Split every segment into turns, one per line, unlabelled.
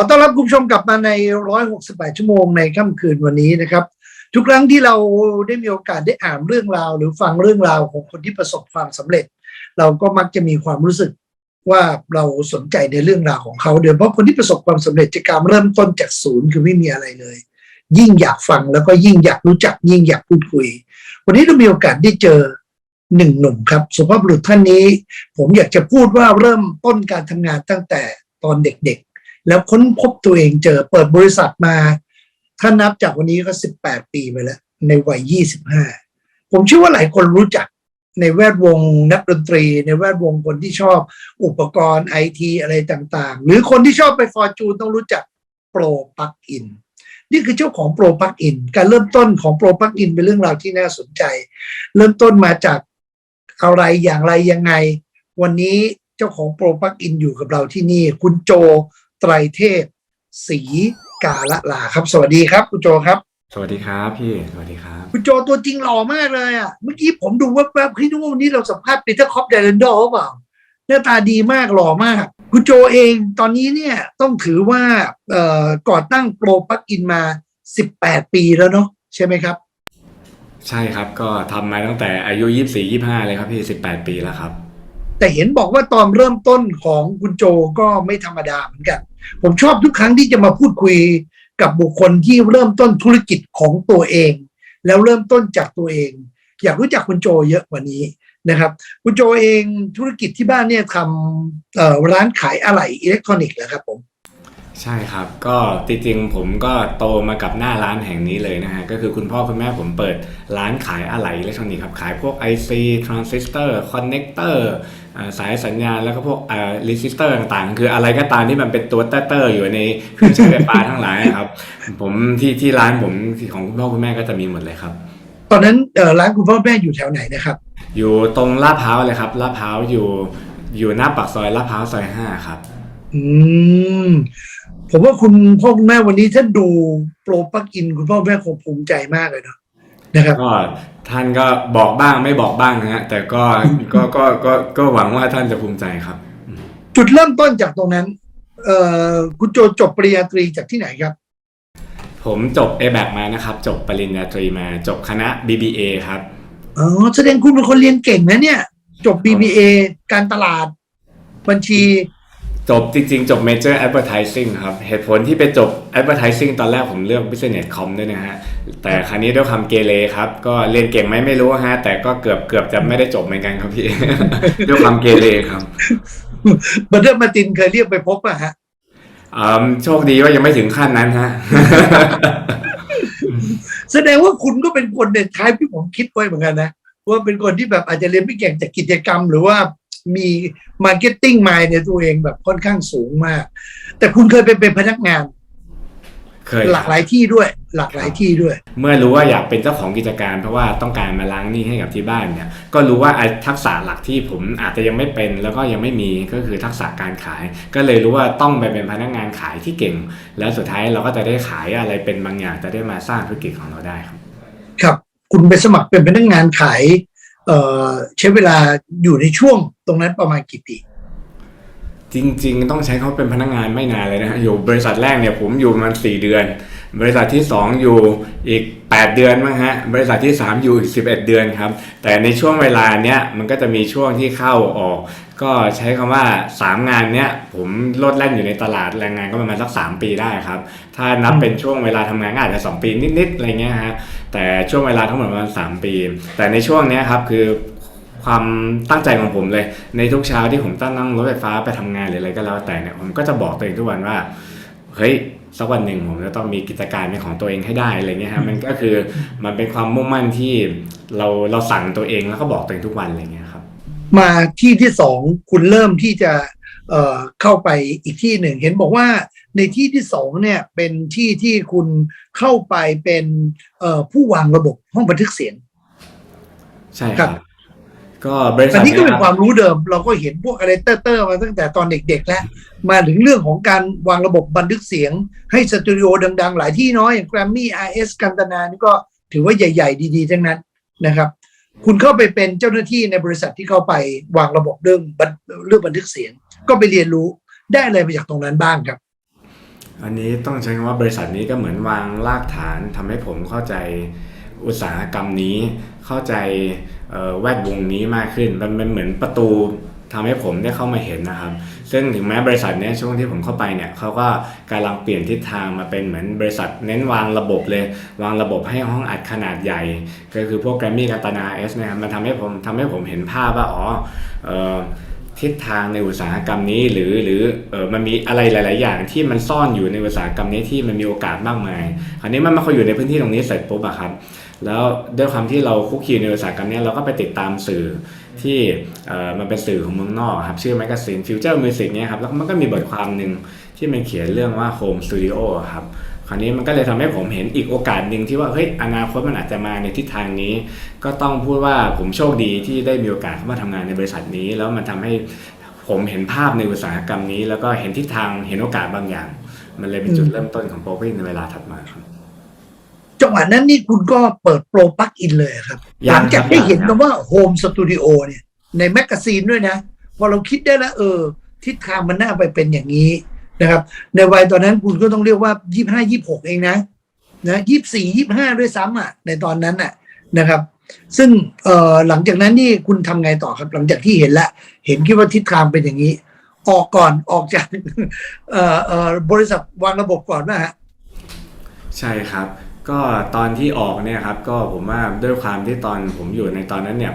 ขอต้อนรับคุณผู้ชมกลับมาใน 168 ชั่วโมงในค่ำคืนวันนี้นะครับ ทุกครั้งที่เราได้มีโอกาสได้อ่านเรื่องราว หรือฟังเรื่องราวของคนที่ประสบความสำเร็จ เราก็มักจะมีความรู้สึกว่าเราสนใจในเรื่องราวของเขาเดี๋ยวเพราะคนที่ประสบความสำเร็จจะการเริ่มต้นจากศูนย์คือไม่มีอะไรเลย ยิ่งอยากฟังแล้วก็ยิ่งอยากรู้จัก ยิ่งอยากพูดคุย วันนี้เรามีโอกาสได้เจอหนึ่งหนุ่มครับสุภาพบุรุษท่านนี้ ผมอยากจะพูดว่าเริ่มต้นการทำงานตั้งแต่ตอนเด็ก แล้วค้นพบตัวเองเจอเปิดบริษัทมา ถ้านับจากวันนี้ก็18ปีไปแล้ว ในวัย25ผมเชื่อว่าหลายคนรู้จักในแวดวงนักดนตรี ในแวดวงคนที่ชอบอุปกรณ์ไอทีอะไรต่างๆ หรือคนที่ชอบไปฟอร์จูนต้องรู้จักโปรปักอินนี่คือเจ้าของโปรปักอินการเริ่มต้นของโปรปักอินเป็นเรื่องราวที่น่าสนใจ เริ่มต้นมาจากอะไรอย่างไรยังไง วันนี้เจ้าของโปรปักอินอยู่กับเราที่นี่ คุณโจ ไตรเทพศรีกาละลาครับ สวัสดีครับ คุณโจครับ
สวัสดีครับพี่ สวัสดีครับ
คุณโจตัวจริงหล่อมากเลยอะ เมื่อกี้ผมดูแวบๆเฮ้ยนึกว่าวันนี้เราสัมภาษณ์ปีเตอร์คอปเดลนโดหรือเปล่า หน้าตาดีมากหล่อมาก คุณโจเองตอนนี้เนี่ยต้องถือว่าเอ่อก่อตั้งโปรปักอินมา 18 ปีแล้วเนาะใช่ไหมครับ
ใช่ครับก็ทำมาตั้งแต่อายุ 24 25 เลยครับพี่ 18 ปีแล้วครับ
แต่เห็นบอกว่าตอนเริ่มต้นของคุณโจก็ไม่ธรรมดาเหมือนกัน ผมชอบทุกครั้งที่จะมาพูดคุยกับบุคคลที่เริ่มต้นธุรกิจของตัวเอง แล้วเริ่มต้นจากตัวเอง อยากรู้จักคุณโจเยอะกว่านี้นะครับ คุณโจเองธุรกิจที่บ้านเนี่ยทำร้านขายอะไหล่อิเล็กทรอนิกส์เหรอครับผม
ใช่ครับ ก็จริงๆผมก็โตมากับหน้าร้านแห่งนี้เลยนะฮะ ก็คือคุณพ่อคุณแม่ผมเปิดร้านขายอะไหล่อิเล็กทรอนิกส์ครับ ขายพวก IC transistor connector อ่าสายสัญญาณแล้วก็พวกอ่า resistor ต่างๆ คืออะไรก็ตามที่มันเป็นตัวเตอร์ๆอยู่ในเครื่องใช้ไฟฟ้าทั้งหลายครับ ผมที่ที่ร้านผมที่ของคุณพ่อคุณแม่ก็จะมีหมดเลยครับ
ตอนนั้นเอ่อร้านคุณพ่อแม่อยู่แถวไหนนะครับ
อยู่ตรงลาดพร้าวเลยครับลาดพร้าวอยู่อยู่หน้าปากซอยลาดพร้าวซอยห้าครับ
อืม ผมว่าคุณพ่อคุณแม่วันนี้ถ้าดูโปรปักอิน คุณพ่อคุณแม่คงภูมิใจมากเลยเนาะนะครับ
ก็ท่านก็บอกบ้างไม่บอกบ้างนะฮะแต่ก็ก็ก็ก็ก็หวังว่าท่านจะภูมิใจครับ
จุดเริ่มต้นจากตรงนั้น เอ่อคุณโจจบปริญญาตรีจากที่ไหนครับ
ผมจบ a b a c มานะครับ จบปริญญาตรีมา จบคณะ BBA ครับ
อ๋อแสดงคุณเป็นคนเรียนเก่งนะเนี่ย จบ BBA การตลาด บัญชี
จบจริงๆ จบ Major Advertising ครับ เหตุผลที่ไปจบ Advertising ตอนแรกผมเลือก Business Com ด้วยนะฮะ แต่ครั้นี้ด้วยความเกเรครับ ก็เรียนเก่งไหมไม่รู้ฮะ แต่ก็เกือบเกือบจะไม่ได้จบเหมือนกันครับพี่ ด้วยความเกเรครับ
บัตเตอร์มาตินเคยเรียกไปพบอะฮะ
อืมโชคดีว่ายังไม่ถึงขั้นนั้นฮะ
แสดงว่าคุณก็เป็นคนในท้ายที่ผมคิดไว้เหมือนกันนะว่าเป็นคนที่แบบอาจจะเรียนไม่เก่งจากกิจกรรม หรือว่า มีมาร์เก็ตติ้งมายในตัวเองแบบค่อนข้างสูงมาก แต่คุณเคยไปเป็นพนักงาน
เคย
หลากหลายที่ด้วย หลากหลายที่ด้วย
เมื่อรู้ว่าอยากเป็นเจ้าของกิจการ เพราะว่าต้องการมาล้างหนี้ให้กับที่บ้านเนี่ย ก็รู้ว่าไอ้ทักษะหลักที่ผมอาจจะยังไม่เป็น แล้วก็ยังไม่มีก็คือทักษะการขาย ก็เลยรู้ว่าต้องไปเป็นพนักงานขายที่เก่ง แล้วสุดท้ายเราก็จะได้ขายอะไรเป็นบางอย่างจะได้มาสร้างธุรกิจของเราได้ครับ
ครับ คุณไปสมัครเป็นพนักงานขายเอ่อ ใช้เวลาอยู่ในช่วงตรงนั้นประมาณกี่ปี
จริง ๆ ต้องใช้เขาเป็นพนักงานไม่นานเลยนะฮะอยู่บริษัทแรกเนี่ยผมอยู่ประมาณสี่เดือน บริษัทที่ 2 อยู่อีก 8 เดือนมั้งฮะบริษัทที่ 3 อยู่อีก 11 เดือนครับ แต่ในช่วงเวลาเนี้ยมันก็จะมีช่วงที่เข้าออก ก็ใช้คำว่า 3 งานเนี้ยผมโลดแล่นอยู่ในตลาดแรงงานก็ประมาณสัก 3 ปีได้ครับ ถ้านับเป็นช่วงเวลาทำงานก็อาจจะ 2 ปีนิดๆอะไรเงี้ยฮะแต่ช่วงเวลาทั้งหมดประมาณ 3 ปี แต่ในช่วงเนี้ยครับคือความตั้งใจของผมเลย ในทุกเช้าที่ผมตั้งนั่งรถไฟฟ้าไปทำงานหรืออะไรก็แล้วแต่เนี่ยผมก็จะบอกตัวเองทุกวันว่าเฮ้ย สักวันหนึ่งผมจะต้องมีกิจการเป็นของตัวเองให้ได้อะไรเงี้ยฮะมันก็คือมันเป็นความมุ่งมั่นที่เราเราสั่งตัวเองแล้วก็บอกตัวเองทุกวันอะไรเงี้ยครับ
มาที่ที่สองคุณเริ่มที่จะเอ่อเข้าไปอีกที่หนึ่งเห็นบอกว่าในที่ที่สองเนี่ยเป็นที่ที่คุณเข้าไปเป็นเอ่อผู้วางระบบห้องบันทึกเสียง
ใช่ค
ครั
รับบ ก็บริษั
อั
ท
นนี้ก็เป็น
ย
ความรู้เดิม เราก็เห็นพวกอะไรเตอร์เตอร์มาตั้งแต่ตอนเด็กๆแล้ว มาถึงเรื่องของการวางระบบบันทึกเสียง ให้สตูดิโอดัง ๆ หลายที่น้อยอย่างแกรมมี่ไอเอสกันตนานี่ก็ถือว่าใหญ่ ๆ ดีๆ ทั้งนั้นนะครับ คุณเข้าไปเป็นเจ้าหน้าที่ในบริษัทที่เข้าไปวางระบบเรื่องบันเรื่องบันทึกเสียง ก็ไปเรียนรู้ได้อะไรมาจากตรงนั้นบ้างครับ
อันนี้ต้องใช้คำว่าบริษัทนี้ก็เหมือนวางรากฐานทำให้ผมเข้าใจอุตสาหกรรมนี้ เข้าใจแวดวงนี้มากขึ้นมันเป็นเหมือนประตูทำให้ผมได้เข้ามาเห็นนะครับ ซึ่งถึงแม้บริษัทเนี้ยช่วงที่ผมเข้าไปเนี่ยเขาก็กำลังเปลี่ยนทิศทางมาเป็นเหมือนบริษัทเน้นวางระบบเลย วางระบบให้ห้องอัดขนาดใหญ่ ก็คือพวกแกรมมี่กัตนาเอสเนี่ยมันทำให้ผมทำให้ผมเห็นภาพว่าอ๋อเอ่อทิศทางในอุตสาหกรรมนี้หรือหรือเออมันมีอะไรหลาย ๆ อย่างที่มันซ่อนอยู่ในอุตสาหกรรมนี้ที่มันมีโอกาสมากมาย คราวนี้มันมาเขาอยู่ในพื้นที่ตรงนี้เสร็จปุ๊บอะครับ แล้วด้วยความที่เราคุกคีในอุตสาหกรรมเนี้ยเราก็ไปติดตามสื่อที่มันเป็นสื่อของเมืองนอกครับชื่อแมกกาซีนฟิวเจอร์มิวสิกเนี่ยครับแล้วมันก็มีบทความหนึ่งที่มันเขียนเรื่องว่า Home Studio อครับคราวนี้มันก็เลยทำให้ผมเห็นอีกโอกาสหนึ่งที่ว่าเฮ้ยอนาคตมันอาจจะมาในทิศทางนี้ ก็ต้องพูดว่าผมโชคดีที่ได้มีโอกาสเข้ามาทำงานในบริษัทนี้ แล้วมันทำให้ผมเห็นภาพในอุตสาหกรรมนี้ แล้วก็เห็นทิศทางเห็นโอกาสบางอย่าง มันเลยเป็นจุดเริ่มต้นของโปรวิในเวลาถัดมาครับ
จังหวะนั้นนี่คุณก็เปิดโปรปลั๊กอินเลยครับ
ยัง
หลังจาก
ครับ
ได้เห็น
ยัง
คำว่าโฮมสตูดิโอเนี่ย ในแมกกาซีนด้วยนะ พอเราคิดได้แล้วเออ ทิศทางมันน่าไปเป็นอย่างนี้นะครับ ในวัยตอนนั้นคุณก็ต้องเรียกว่ายี่ห้ายี่หกเองนะนะยี่สี่ยี่ห้าด้วยซ้ำอะ ในตอนนั้นน่ะนะครับ ซึ่งเอ่อหลังจากนั้นนี่คุณทำไงต่อครับ หลังจากที่เห็นแล้วเห็นคิดว่าทิศทางเป็นอย่างนี้ ออกก่อนออกจากเอ่อเอ่อบริษัทวางระบบก่อนนะฮะ
ใช่ครับ ก็ตอนที่ออกเนี่ยครับก็ผมว่าด้วยความที่ตอนผมอยู่ในตอนนั้นเนี่ย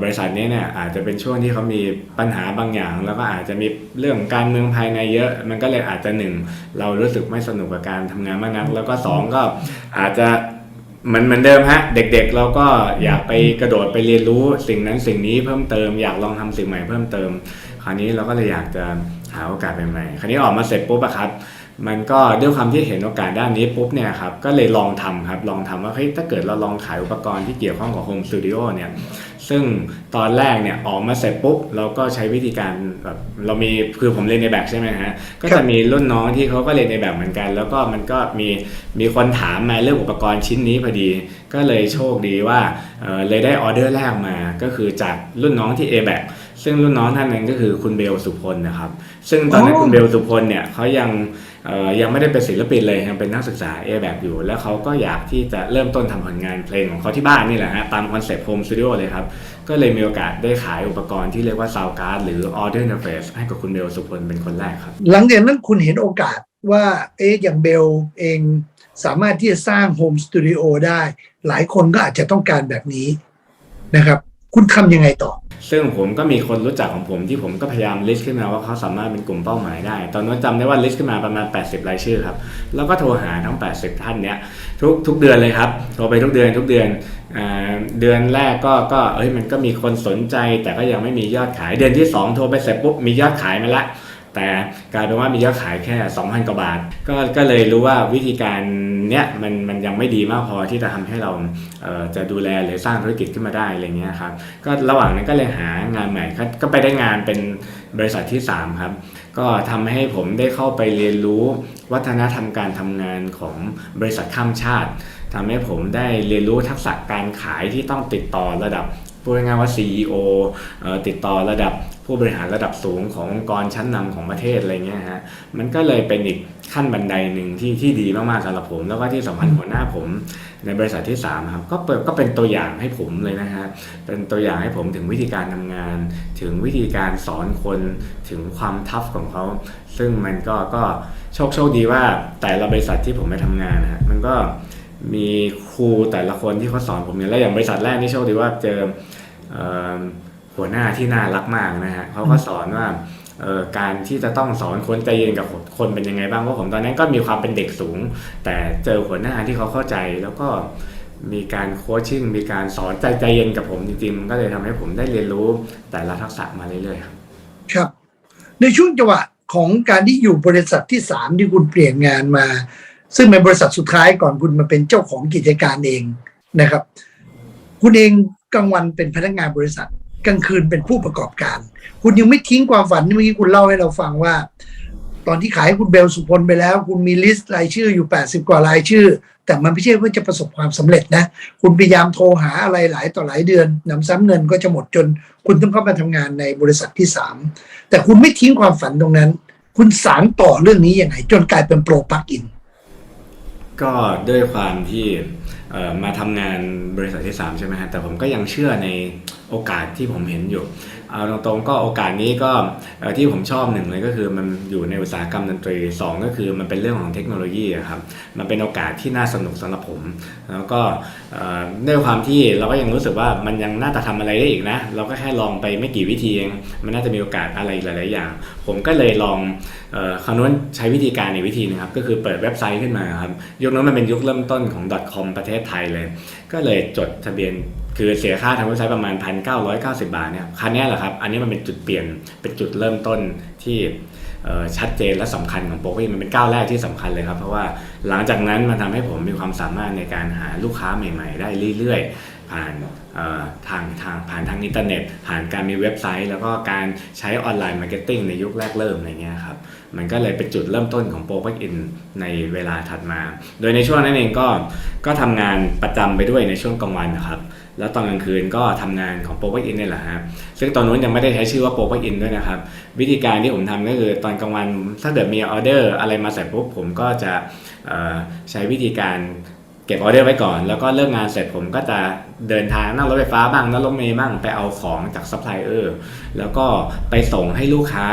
บริษัทนี้เนี่ยอาจจะเป็นช่วงที่เขามีปัญหาบางอย่าง แล้วก็อาจจะมีเรื่องการเมืองภายในเยอะ มันก็เลยอาจจะหนึ่งเรารู้สึกไม่สนุกกับการทำงานมากนัก แล้วก็สองก็อาจจะเหมือนเหมือนเดิมฮะเด็กๆเราก็อยากไปกระโดดไปเรียนรู้สิ่งนั้นสิ่งนี้เพิ่มเติมอยากลองทำสิ่งใหม่เพิ่มเติม คราวนี้เราก็เลยอยากจะหาโอกาสใหม่ๆคราวนี้ออกมาเสร็จปุ๊บอะครับ มันก็ด้วยความที่เห็นโอกาสด้านนี้ปุ๊บเนี่ยครับก็เลยลองทำครับลองทำว่าเฮ้ยถ้าเกิดเราลองขายอุปกรณ์ที่เกี่ยวข้องกับโฮมสตูดิโอเนี่ยซึ่งตอนแรกเนี่ยออกมาเสร็จปุ๊บเราก็ใช้วิธีการแบบเรามีคือผมเรียนในแบบใช่ไหมฮะก็จะมีรุ่นน้องที่เขาก็เรียนในแบบเหมือนกัน แล้วก็มันก็มีมีคนถามมาเรื่องอุปกรณ์ชิ้นนี้พอดี ก็เลยโชคดีว่าเออเลยได้ออเดอร์แรกมาก็คือจากรุ่นน้องที่ a b a c ซึ่งรุ่นน้องท่านนั้นก็คือคุณเบลสุพลนะครับ ซึ่งตอนนั้นคุณเบลสุพลเนี่ยเขายัง ยังไม่ได้เป็นศิลปินเลยยังเป็นนักศึกษา a b a c อยู่ แล้วเขาก็อยากที่จะเริ่มต้นทำผลงานเพลงของเขาที่บ้านนี่แหละฮะตามคอนเซปต์โฮมสตูดิโอเลยครับ ก็เลยมีโอกาสได้ขายอุปกรณ์ที่เรียกว่า Sound Card หรือ Audio Interface ให้กับคุณเบลสุพลเป็นคนแรกครับ
หลังจากนั้นคุณเห็นโอกาสว่าเอ๊ะอย่างเบลเองสามารถที่จะสร้างโฮมสตูดิโอได้ หลายคนก็อาจจะต้องการแบบนี้นะครับ คุณทำยังไงต่อ
ซึ่งผมก็มีคนรู้จักของผมที่ผมก็พยายามลิสต์ขึ้นมาว่าเขาสามารถเป็นกลุ่มเป้าหมายได้ ตอนนั้นจำได้ว่าลิสต์ขึ้นมาประมาณ 80 รายชื่อครับ แล้วก็โทรหาทั้ง 80 ท่านเนี้ยทุกทุกเดือนเลยครับ โทรไปทุกเดือนทุกเดือนอ่าเดือนแรกก็ก็เอ้ยมันก็มีคนสนใจ แต่ก็ยังไม่มียอดขาย เดือนที่ 2 โทรไปเสร็จปุ๊บมียอดขายมาละ แต่กลายเป็นว่ามียอดขายแค่ 2,000 กว่าบาท ก็ก็เลยรู้ว่าวิธีการเนี้ยมันมันยังไม่ดีมากพอที่จะทำให้เราเจะดูแลหรือสร้างธุรกิจขึ้นมาได้อะไรเงี้ยครับก็ระหว่างนั้นก็เลยหางานใหม่ก็ไปได้งานเป็นบริษัทที่ 3 ครับ ก็ทำให้ผมได้เข้าไปเรียนรู้วัฒนธรรมการทำงานของบริษัทข้ามชาติทำให้ผมได้เรียนรู้ทักษะการขายที่ต้องติดต่อระดับ พูดง่ายๆว่า CEO เอ่อติดต่อระดับผู้บริหารระดับสูงขององค์กรชั้นนำของประเทศอะไรเงี้ยฮะมันก็เลยเป็นอีกขั้นบันไดหนึ่งที่ที่ดีมากๆสำหรับผม แล้วก็ที่สำคัญหัวหน้าผมในบริษัทที่3ครับก็เปิดก็เป็นตัวอย่างให้ผมเลยนะฮะเป็นตัวอย่างให้ผมถึงวิธีการทำงาน ถึงวิธีการสอนคนถึงความทัฟของเขา ซึ่งมันก็ก็โชคโชคดีว่าแต่ละบริษัทที่ผมไปทำงานนะฮะมันก็มีครูแต่ละคนที่เขาสอนผมเนี่ยแล้วอย่างบริษัทแรกนี่โชคดีว่าเจอ หัวหน้าที่น่ารักมากนะฮะเขาก็สอนว่าการที่จะต้องสอนคนใจเย็นกับคนเป็นยังไงบ้างเพราะผมตอนนั้นก็มีความเป็นเด็กสูง แต่เจอหัวหน้าที่เขาเข้าใจแล้วก็มีการโคชชิ่งมีการสอนใจใจเย็นกับผมจริงๆมันก็เลยทำให้ผมได้เรียนรู้แต่ละทักษะมาเรื่อยๆครับ
ครับ ในช่วงจังหวะของการที่อยู่บริษัทที่สามที่คุณเปลี่ยนงานมา ซึ่งเป็นบริษัทสุดท้ายก่อนคุณมาเป็นเจ้าของกิจการเองนะครับ คุณเอง กลางวันเป็นพนักงานบริษัท กลางคืนเป็นผู้ประกอบการ คุณยังไม่ทิ้งความฝันที่เมื่อกี้คุณเล่าให้เราฟังว่า ตอนที่ขายให้คุณเบลสุพลไปแล้ว คุณมีลิสต์รายชื่ออยู่ 80 กว่ารายชื่อ แต่มันไม่ใช่ว่าจะประสบความสำเร็จนะ คุณพยายามโทรหาอะไรหลายต่อหลายเดือนนำซ้ำเงินก็จะหมดจน คุณต้องเข้ามาทำงานในบริษัทที่สามแต่คุณไม่ทิ้งความฝันตรงนั้น คุณสารต่อเรื่องนี้ยังไง จนกลายเป็นโปรปักอิน
ก็ด้วยความที่ มาทำงานบริษัทที่ 3 ใช่ไหมฮะแต่ผมก็ยังเชื่อในโอกาสที่ผมเห็นอยู่ เอาตรงๆก็โอกาสนี้ก็ที่ผมชอบหนึ่งเลยก็คือมันอยู่ในอุตสาหกรรมดนตรีสองก็คือมันเป็นเรื่องของเทคโนโลยีครับมันเป็นโอกาสที่น่าสนุกสำหรับผม แล้วก็ด้วยความที่เราก็ยังรู้สึกว่ามันยังน่าจะทำอะไรได้อีกนะ เราก็แค่ลองไปไม่กี่วิธีเองมันน่าจะมีโอกาสอะไรหลายๆอย่าง ผมก็เลยลองเอ่อคราวนู้นใช้วิธีการอีกวิธีนึงครับก็คือเปิดเว็บไซต์ขึ้นมาครับยุคนั้นมันเป็นยุคเริ่มต้นของ .com ประเทศไทยเลย ก็เลยจดทะเบียน คือเสียค่าทำเว็บไซต์ประมาณ 1,990 บาทเนี่ยคันนี้แหละครับ อันนี้มันเป็นจุดเปลี่ยนเป็นจุดเริ่มต้นที่ชัดเจนและสำคัญของโปรฟี่มันเป็นก้าวแรกที่สำคัญเลยครับ เพราะว่าหลังจากนั้นมันทำให้ผมมีความสามารถในการหาลูกค้าใหม่ ๆ ได้เรื่อยๆ ผ่าน ทางทางผ่านทางอินเทอร์เน็ต ผ่านการมีเว็บไซต์ แล้วก็การใช้ออนไลน์มาร์เก็ตติ้งในยุคแรกเริ่มอะไรเงี้ยครับมันก็เลยเป็นจุดเริ่มต้นของโปร p ักอินในเวลาถัดมา โดยในช่วงนั้นเองก็ก็ทำงานประจำไปด้วยในช่วงกลางวันนะครับแล้วตอนกลางคืนก็ทำงานของโปร p ักอินนี่แหละครับซึ่งตอนนู้นยังไม่ได้ใช้ชื่อว่าโปร p ักอินด้วยนะครับ วิธีการที่ผมทำก็คือตอนกลางวันถ้าเกิดมีออเดอร์อะไรมาเสร็จปุ๊บผมก็จะใช้วิธีการ ก็บออเดอร์ไว้ก่อน แล้วก็เลิกงานเสร็จผมก็จะเดินทางนั่งรถไฟฟ้าบ้างนั่งรถเมล์บ้างไปเอาของจากซัพพลายเออร์แล้วก็ไปส่งให้ลูกค้า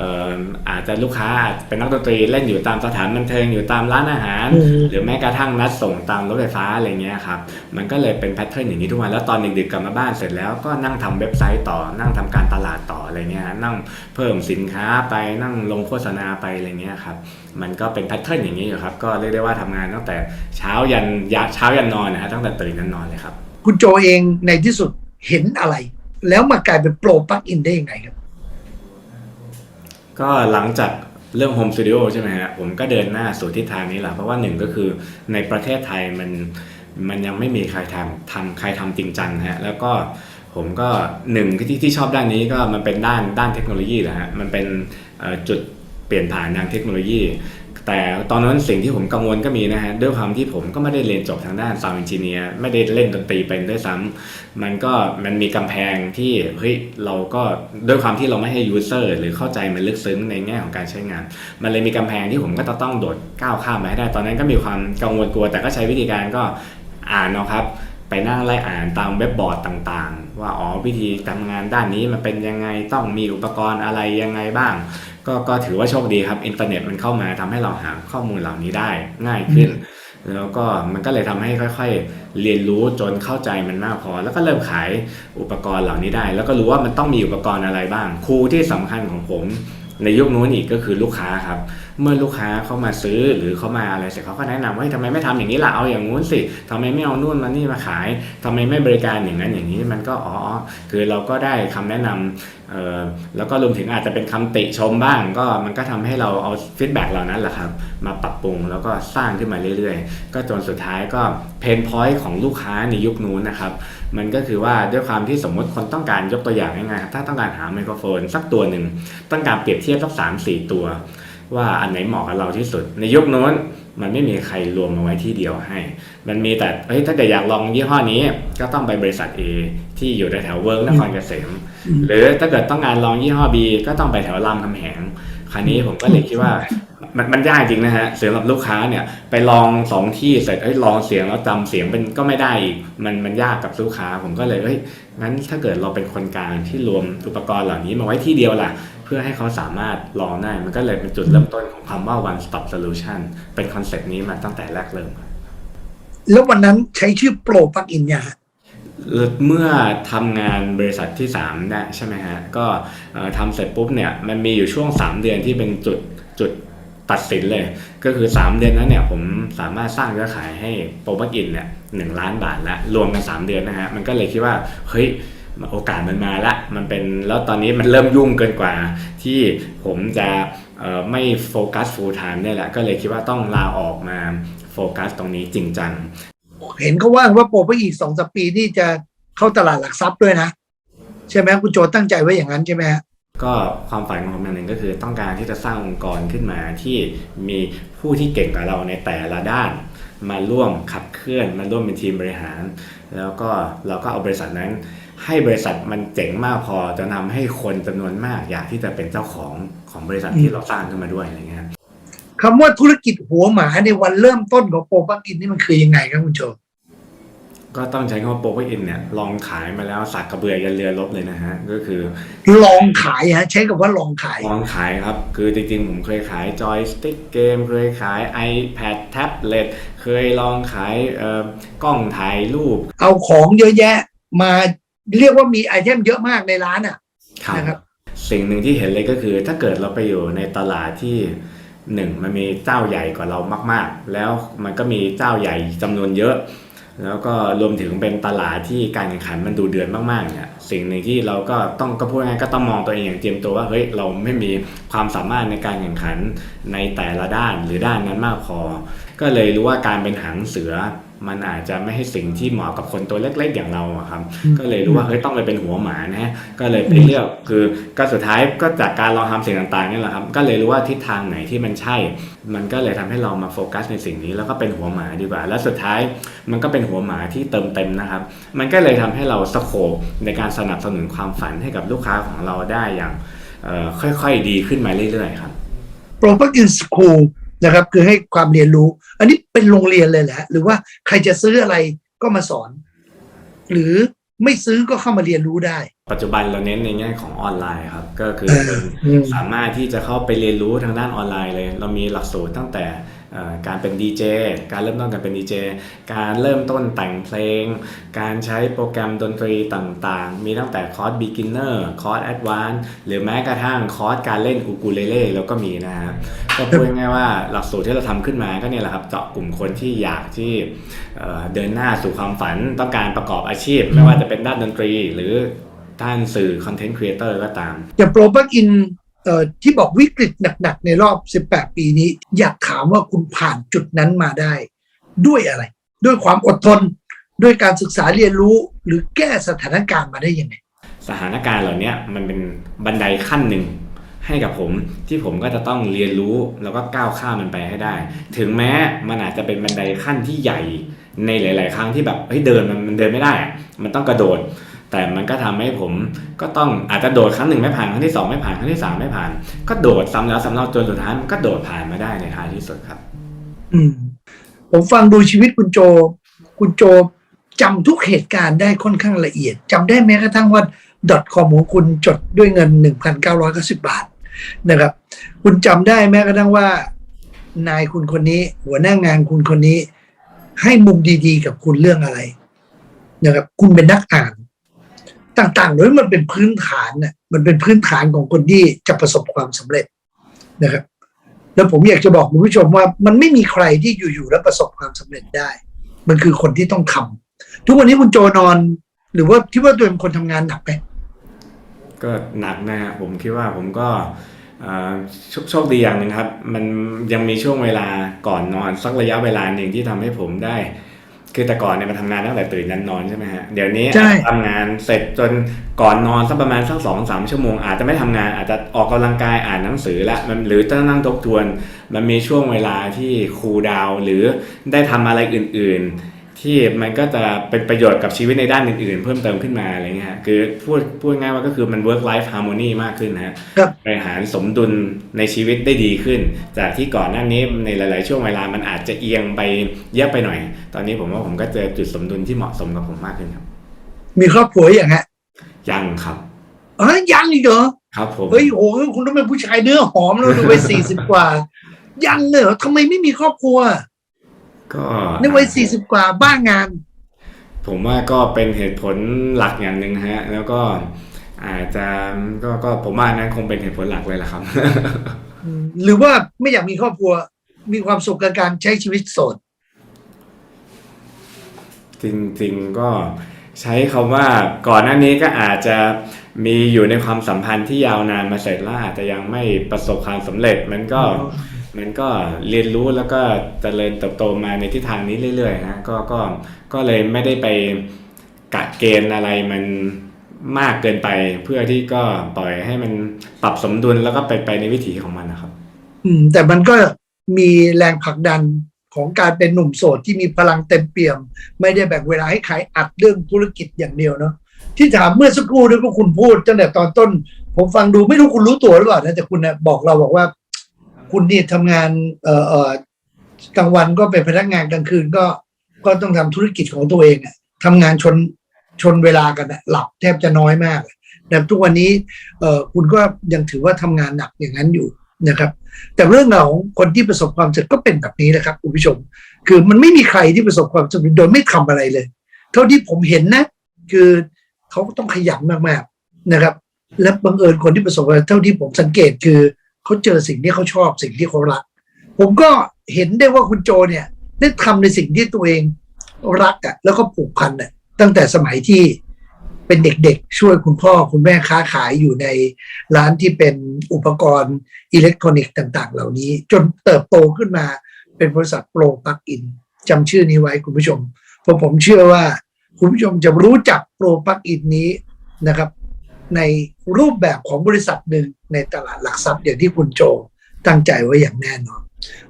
อ่ออาจจะลูกค้าอาจเป็นนักดนตรีเล่นอยู่ตามสถานบันเทิงอยู่ตามร้านอาหาร
อืม
หรือแม้กระทั่งนัดส่งตามรถไฟฟ้าอะไรเงี้ยครับมันก็เลยเป็นแพทเทิร์นอย่างนี้ทุกวันแล้วตอนดึกๆกลับมาบ้านเสร็จแล้วก็นั่งทำเว็บไซต์ต่อนั่งทำการตลาดต่ออะไรเงี้ยฮะนั่งเพิ่มสินค้าไปนั่งลงโฆษณาไปอะไรเงี้ยครับมันก็เป็นแพทเทิร์นอย่างนี้อยู่ครับก็เรียกได้ว่าทำงานตั้งแต่เช้ายันยะเช้ายันนอนนะฮะตั้งแต่ตื่นยันนอนเลยครับ
คุณโจเองในที่สุดเห็นอะไร แล้วมากลายเป็นโปรปลั๊กอินได้ยังไงครับ
ก็หลังจากเรื่องโฮมสตูดิโอใช่ไหมฮะผมก็เดินหน้าสู่ทิศทางนี้แหละเพราะว่าหนึ่งก็คือในประเทศไทยมันมันยังไม่มีใครทำทำใครทำจริงจังฮะแล้วก็ผมก็หนึ่งที่ที่ชอบด้านนี้ก็มันเป็นด้านด้านเทคโนโลยีแหละฮะมันเป็นจุดเปลี่ยนผ่านทางเทคโนโลยี แต่ตอนนั้นสิ่งที่ผมกังวลก็มีนะฮะด้วยความที่ผมก็ไม่ได้เรียนจบทางด้านซาวด์เอนจิเนียร์ไม่ได้เล่นดนตรีเป็นด้วยซ้ำมันก็มันมีกำแพงที่เฮ้ยเราก็ด้วยความที่เราไม่ให้ยูเซอร์หรือเข้าใจมันลึกซึ้งในแง่ของการใช้งาน มันเลยมีกำแพงที่ผมก็จะต้องโดดก้าวข้ามไปให้ได้ ตอนนั้นก็มีความกังวลกลัว แต่ก็ใช้วิธีการก็อ่านเนาะครับไปนั่งไล่อ่านตามเว็บบอร์ดต่างๆ ว่าอ๋อวิธีทำงานด้านนี้มันเป็นยังไงต้องมีอุปกรณ์อะไรยังไงบ้าง ก็ก็ถือว่าโชคดีครับอินเทอร์เน็ตมันเข้ามาทำให้เราหาข้อมูลเหล่านี้ได้ง่ายขึ้น แล้วก็มันก็เลยทำให้ค่อย ๆ เรียนรู้จนเข้าใจมันมากพอ แล้วก็เริ่มขายอุปกรณ์เหล่านี้ได้ แล้วก็รู้ว่ามันต้องมีอุปกรณ์อะไรบ้างครูที่สำคัญของผมในยุคนู้นอีกก็คือลูกค้าครับ เมื่อลูกค้าเข้ามาซื้อหรือเขามาอะไรเสร็จเขาก็แนะนำว่าเฮ้ยทำไมไม่ทำอย่างนี้ล่ะเอาอย่างงู้นสิทำไมไม่เอานู่นมานี่มาขายทำไมไม่บริการอย่างนั้นอย่างนี้มันก็อ๋อคือเราก็ได้คำแนะนำเอ่อแล้วก็รวมถึงอาจจะเป็นคำติชมบ้าง ก็มันก็ทำให้เราเอาฟีดแบ็กเหล่านั้นแหละครับมาปรับปรุงแล้วก็สร้างขึ้นมาเรื่อยๆ ก็จนสุดท้ายก็เพนพอยต์ของลูกค้าในยุคนู้นนะครับ มันก็คือว่าด้วยความที่สมมติคนต้องการยกตัวอย่างง่ายๆครับถ้าต้องการหาไมโครโฟนสักตัวหนึ่งต้องการเปรียบเทียบสักสามสี่ตัว ว่าอันไหนเหมาะกับเราที่สุด ในยุคโน้นมันไม่มีใครรวมมาไว้ที่เดียวให้ มันมีแต่เฮ้ยถ้าเกิดอยากลองยี่ห้อนี้ ก็ต้องไปบริษัท A ที่อยู่แถวๆเวิร์กนครเกษม
อืม
หรือถ้าเกิดต้องการลองยี่ห้อ B ก็ต้องไปแถวรามคำแหงคราวนี้ผมก็เลยคิดว่ามันมันยากจริงนะฮะสำหรับลูกค้าเนี่ยไปลองสองที่เสร็จเอ้ยลองเสียงแล้วจำเสียงเป็นก็ไม่ได้อีกมันมันยากกับลูกค้า ผมก็เลยเอ้ยงั้นถ้าเกิดเราเป็นคนกลางที่รวมอุปกรณ์เหล่านี้มาไว้ที่เดียวล่ะ เพื่อให้เขาสามารถลองได้ มันก็เลยเป็นจุดเริ่มต้นของคำว่า one stop solution เป็นคอนเซปต์นี้มาตั้งแต่แรกเริ่ม
แล้ววันนั้นใช้ชื่อโปรปลั๊กอินเนี่ยฮะ
เมื่อทำงานบริษัทที่3ได้ใช่ไหมฮะ ก็เอ่อทำเสร็จปุ๊บเนี่ยมันมีอยู่ช่วง 3 เดือนที่เป็นจุดจุดตัดสินเลย ก็คือ 3 เดือนนั้นเนี่ยผมสามารถสร้างยอดขายให้โปรบักอินเนี่ยหนึ่งล้านบาทละรวมกัน 3 เดือนนะฮะ มันก็เลยคิดว่า เฮ้ย โอกาสมันมาละมันเป็นแล้วตอนนี้มันเริ่มยุ่งเกินกว่า ที่ผมจะเอ่อไม่โฟกัส full time เนี่ยแหละ ก็เลยคิดว่าต้องลาออกมาโฟกัสตรงนี้จริงจัง
เห็นเขาว่าว่าโปรปลั๊กอีกสองสามปีนี่จะเข้าตลาดหลักทรัพย์ด้วยนะ ใช่ไหมคุณโจตั้งใจไว้อย่างนั้นใช่ไหมฮะ
ก็ความฝันของผมอย่างหนึ่งก็คือต้องการที่จะสร้างองค์กรขึ้นมาที่มีผู้ที่เก่งกว่าเราในแต่ละด้าน มาร่วมขับเคลื่อนมาร่วมเป็นทีมบริหาร แล้วก็เราก็เอาบริษัทนั้น ให้บริษัทมันเจ๋งมากพอจะนำให้คนจำนวนมากอยากที่จะเป็นเจ้าของของบริษัทที่เราสร้างขึ้นมาด้วยอะไรเงี้ย
คำว่าธุรกิจหัวหมาในวันเริ่มต้นของโปรปักอินนี่มันคือยังไงครับคุณโจ
ก็ต้องใช้คำว่าโปรไอินเนี่ยลองขายมาแล้วสักกระเบือยันเรือลบเลยนะฮะก็คือ
ลองขายฮะใช้คำว่าลองขาย
ลองขายครับ คือจริงๆ ผมเคยขายจอยสติ๊กเกมเคยขาย iPad แท็บเล็ตเคยลองขายเอ่อกล้องถ่ายรูป
เอาของเยอะแยะมา เรียกว่ามีไอเทมเยอะมากในร้านอะนะครับ
สิ่งหนึ่งที่เห็นเลยก็คือ ถ้าเกิดเราไปอยู่ในตลาดที่หนึ่งมันมีเจ้าใหญ่กว่าเรามาก ๆ แล้วมันก็มีเจ้าใหญ่จำนวนเยอะ แล้วก็รวมถึงเป็นตลาดที่การแข่งขันมันดูเดือดมากๆเนี่ยสิ่งหนึ่งที่เราก็ต้องก็พูดง่ายๆก็ต้องมองตัวเองอย่างเตรียมตัวว่าเฮ้ยเราไม่มีความสามารถในการแข่งขันในแต่ละด้านหรือด้านนั้นมากพอ ก็เลยรู้ว่าการเป็นหางเสือ มันอาจจะไม่ให้สิ่งที่เหมาะกับคนตัวเล็กๆอย่างเราอะครับ
อืม
ก็เลยรู้ว่าเฮ้ยต้องไปเป็นหัวหมานะก็เลยไปเลือกคือก็สุดท้ายก็จากการลองทำสิ่งต่างๆนี่แหละครับ ก็เลยรู้ว่าทิศทางไหนที่มันใช่ มันก็เลยทำให้เรามาโฟกัสในสิ่งนี้ แล้วก็เป็นหัวหมาดีกว่า แล้วสุดท้ายมันก็เป็นหัวหมาที่เติมเต็มนะครับ มันก็เลยทำให้เราสโคปในการสนับสนุนความฝันให้กับลูกค้าของเราได้อย่างเอ่อค่อยๆดีขึ้นมาเรื่อยๆครับ
โปรปักอินสคูล นะครับ คือให้ความเรียนรู้ อันนี้เป็นโรงเรียนเลยแหละหรือว่าใครจะซื้ออะไรก็มาสอน หรือไม่ซื้อก็เข้ามาเรียนรู้ได้
ปัจจุบันเราเน้นในแง่ของออนไลน์ครับก็คือ
เออ
เป็น
อืม
สามารถที่จะเข้าไปเรียนรู้ทางด้านออนไลน์เลย เรามีหลักสูตรตั้งแต่เอ่อ การเป็นดีเจการเริ่มต้นการเป็นดีเจการเริ่มต้นแต่งเพลง การใช้โปรแกรมดนตรีต่างๆ มีตั้งแต่คอร์ส beginner คอร์ส advanced หรือแม้กระทั่งคอร์สการเล่นอูกูเลเล่แล้วก็มีนะครับก็พูดง่ายๆว่าหลักสูตรที่เราทำขึ้นมาก็เนี่ยแหละครับเจาะกลุ่มคนที่อยากที่เเดินหน้าสู่ความฝันต้องการประกอบอาชีพ ไม่ว่าจะเป็นด้านดนตรีหรือด้านสื่อคอนเทนต์ครีเอเตอร์ก็ตาม
อย่างโปรปักอิน ที่บอกวิกฤตหนักๆ ในรอบ 18 ปีนี้ อยากถามว่าคุณผ่านจุดนั้นมาได้ ด้วยอะไร ด้วยความอดทน ด้วยการศึกษาเรียนรู้ หรือแก้สถานการณ์มาได้ยังไง
สถานการณ์เหล่านี้มันเป็นบันไดขั้นหนึ่งให้กับผมที่ผมก็จะต้องเรียนรู้แล้วก็ก้าวข้ามมันไปให้ได้ ถึงแม้มันอาจจะเป็นบันไดขั้นที่ใหญ่ในหลาย ๆ ครั้งที่แบบเฮ้ยเดินมันเดินไม่ได้ มันต้องกระโดด แต่มันก็ทำให้ผมก็ต้องอาจจะโดดครั้งหนึ่งไม่ผ่านครั้งที่สองไม่ผ่านครั้งที่สามไม่ผ่าน ก็โดดซ้ำแล้วซ้ำเล่าจนสุดท้ายมันก็โดดผ่านมาได้ในท้ายที่สุดครับ
อืมผมฟังดูชีวิตคุณโจ คุณโจจำทุกเหตุการณ์ได้ค่อนข้างละเอียดจำได้แม้กระทั่งว่า .com ของคุณจดด้วยเงิน 1,990 บาทนะครับ คุณจำได้แม้กระทั่งว่า นายคุณคนนี้ หัวหน้างานคุณคนนี้ ให้มุมดีๆ กับคุณเรื่องอะไรนะครับ คุณเป็นนักอ่าน ต่างๆเลยมันเป็นพื้นฐานน่ะมันเป็นพื้นฐานของคนที่จะประสบความสำเร็จนะครับ แล้วผมอยากจะบอกคุณผู้ชมว่า มันไม่มีใครที่อยู่ๆแล้วประสบความสำเร็จได้ มันคือคนที่ต้องทำทุกวันนี้คุณโจนอน หรือว่าคิดว่าตัวเองคนทำงานหนักไหม
ก็หนักนะฮะผมคิดว่าผมก็โชโชคดีอย่างหนึ่งครับ มันยังมีช่วงเวลาก่อนนอนสักระยะเวลาหนึ่งที่ทำให้ผมได้ คือแต่ก่อนเนี่ยมันทำงานตั้งแต่ตื่นยันนอนใช่ไหมฮะเดี๋ยวนี้
ใช่
ทำงานเสร็จจนก่อนนอนสักประมาณสักสองสามชั่วโมงอาจจะไม่ทำงานอาจจะออกกำลังกายอ่านหนังสือละมันหรือจะนั่งทบทวน มันมีช่วงเวลาที่คูลดาวน์หรือได้ทำอะไรอื่น ๆ ที่มันก็จะเป็นประโยชน์กับชีวิตในด้านอื่นๆ เพิ่มเติมขึ้นมาอะไรเงี้ยฮะคือพูดพูดง่ายว่าก็คือมัน work life harmony มากขึ้นนะฮะ
ครับ
บริหารสมดุลในชีวิตได้ดีขึ้น จากที่ก่อนหน้านี้ในหลาย ๆ ช่วงเวลามันอาจจะเอียงไปเยอะไปหน่อย ตอนนี้ผมว่าผมก็เจอจุดสมดุลที่เหมาะสมกับผมมากขึ้นครับ
มีครอบครัวอย่างฮะ
ยังครับ
เอ้ยยังอีกเหรอ
ครับผม
เฮ้ยโอ้โหคุณต้องเป็นผู้ชายเนื้อหอมแล้วดูไปสี่สิบกว่า ยังเลยเหรอทำไมไม่มีครอบครัว
ก็
ในวัยสี่สิบกว่าบ้างงาน
ผมว่าก็เป็นเหตุผลหลักอย่างหนึ่งฮะ แล้วก็อาจจะก็ก็ผมว่านั้นคงเป็นเหตุผลหลักเลยแหละครับ
อืมหรือว่าไม่อยากมีครอบครัว มีความสุขกับการใช้ชีวิตโสด
จริงๆก็ใช้คำว่าก่อนหน้านี้ก็อาจจะมีอยู่ในความสัมพันธ์ที่ยาวนานมาเสร็จแล้วอาจจะยังไม่ประสบความสำเร็จมันก็
อ๋อ
มันก็เรียนรู้แล้วก็เจริญเติบโตมาในทิศทางนี้เรื่อยๆนะก็ก็ก็เลยไม่ได้ไปกะเกณฑ์อะไรมันมากเกินไปเพื่อที่ก็ปล่อยให้มันปรับสมดุลแล้วก็ไปไปในวิถีของมันนะครับ
อืม แต่มันก็มีแรงผลักดันของการเป็นหนุ่มโสดที่มีพลังเต็มเปี่ยม ไม่ได้แบ่งเวลาให้ใครอัดเรื่องธุรกิจอย่างเดียวเนาะที่ถามเมื่อสักครู่นี้ก็คุณพูดตั้งแต่ตอนต้น ผมฟังดูไม่รู้คุณรู้ตัวหรือเปล่านะแต่คุณนะบอกเราบอกว่า คุณนี่ทำงานเอ่อเอ่อกลางวันก็เป็นพนักงานกลางคืนก็ก็ต้องทำธุรกิจของตัวเองอะทำงานชนชนเวลากันอะหลับแทบจะน้อยมากแต่ทุกวันนี้เอ่อคุณก็ยังถือว่าทำงานหนักอย่างนั้นอยู่นะครับ แต่เรื่องราวของคนที่ประสบความสำเร็จก็เป็นแบบนี้แหละครับคุณผู้ชม คือมันไม่มีใครที่ประสบความสำเร็จโดยไม่ทำอะไรเลย เท่าที่ผมเห็นนะ คือเขาก็ต้องขยันมากๆนะครับ และบังเอิญคนที่ประสบความสำเร็จเท่าที่ผมสังเกตคือ เขาเจอสิ่งที่เขาชอบสิ่งที่เขารัก ผมก็เห็นได้ว่าคุณโจเนี่ยได้ทำในสิ่งที่ตัวเองรักอะ่ะแล้วก็ผูกพันอะตั้งแต่สมัยที่เป็นเด็กๆ ช่วยคุณพ่อคุณแม่ค้าขายอยู่ในร้านที่เป็นอุปกรณ์อิเล็กทรอนิกส์ต่าง ๆ เหล่านี้ จนเติบโตขึ้นมาเป็นบริษัทโปรปักอินจำชื่อนี้ไว้คุณผู้ชมเพราะผมเชื่อว่า คุณผู้ชมจะรู้จักโปรปักอินนี้นะครับ ในรูปแบบของบริษัทหนึ่งในตลาดหลักทรัพย์อย่างที่คุณโจตั้งใจไว้อย่างแน่นอน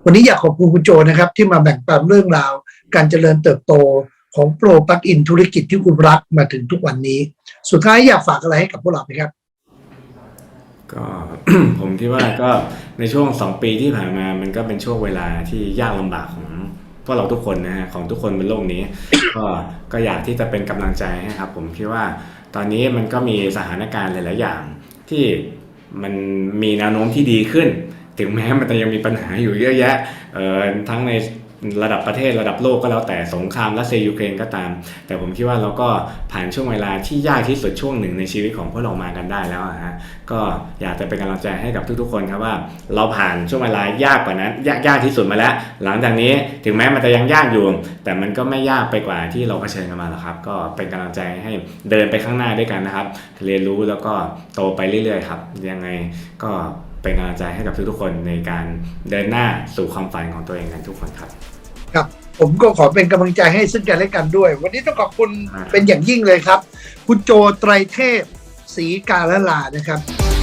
วันนี้อยากขอบคุณคุณโจนะครับ ที่มาแบ่งปันเรื่องราว การเจริญเติบโตของโปรปักอินธุรกิจที่คุณรักมาถึงทุกวันนี้ สุดท้ายอยากฝากอะไรให้กับพวกเราไหมครับ
ก็ผมคิดว่าก็ในช่วงสองปีที่ผ่านมามันก็เป็นช่วงเวลาที่ยากลำบากของพวกเราทุกคนนะฮะของทุกคนบนโลกนี้ ก็ก็อยากที่จะเป็นกำลังใจให้ครับ ผมคิดว่า ตอนนี้มันก็มีสถานการณ์หลาย ๆ อย่าง ที่มันมีแนวโน้มที่ดีขึ้น ถึงแม้มันจะยังมีปัญหาอยู่เยอะแยะทั้งใน ระดับประเทศระดับโลกก็แล้วแต่สงครามรัสเซียยูเครนก็ตาม แต่ผมคิดว่าเราก็ผ่านช่วงเวลาที่ยากที่สุดช่วงหนึ่งในชีวิตของพวกเรามากันได้แล้วฮะก็อยากจะเป็นกำลังใจให้กับทุกๆคนครับว่า เราผ่านช่วงเวลายากกว่านั้น ยากยากที่สุดมาแล้ว หลังจากนี้ถึงแม้มันจะยังยากอยู่ แต่มันก็ไม่ยากไปกว่าที่เราเผชิญกันมาแล้วครับ ก็เป็นกำลังใจให้เดินไปข้างหน้าด้วยกันนะครับ เรียนรู้แล้วก็โตไปเรื่อยๆครับ ยังไงก็เป็นกำลังใจให้กับทุกๆคนในการเดินหน้าสู่ความฝันของตัวเองกันทุกคนครับ
ครับผมก็ขอเป็นกำลังใจให้ซึ่งกันและกันด้วย วันนี้ต้องขอบคุณ
ครับ
เป็นอย่างยิ่งเลยครับ คุณโจไตรเทพศรีกาลลานะครับ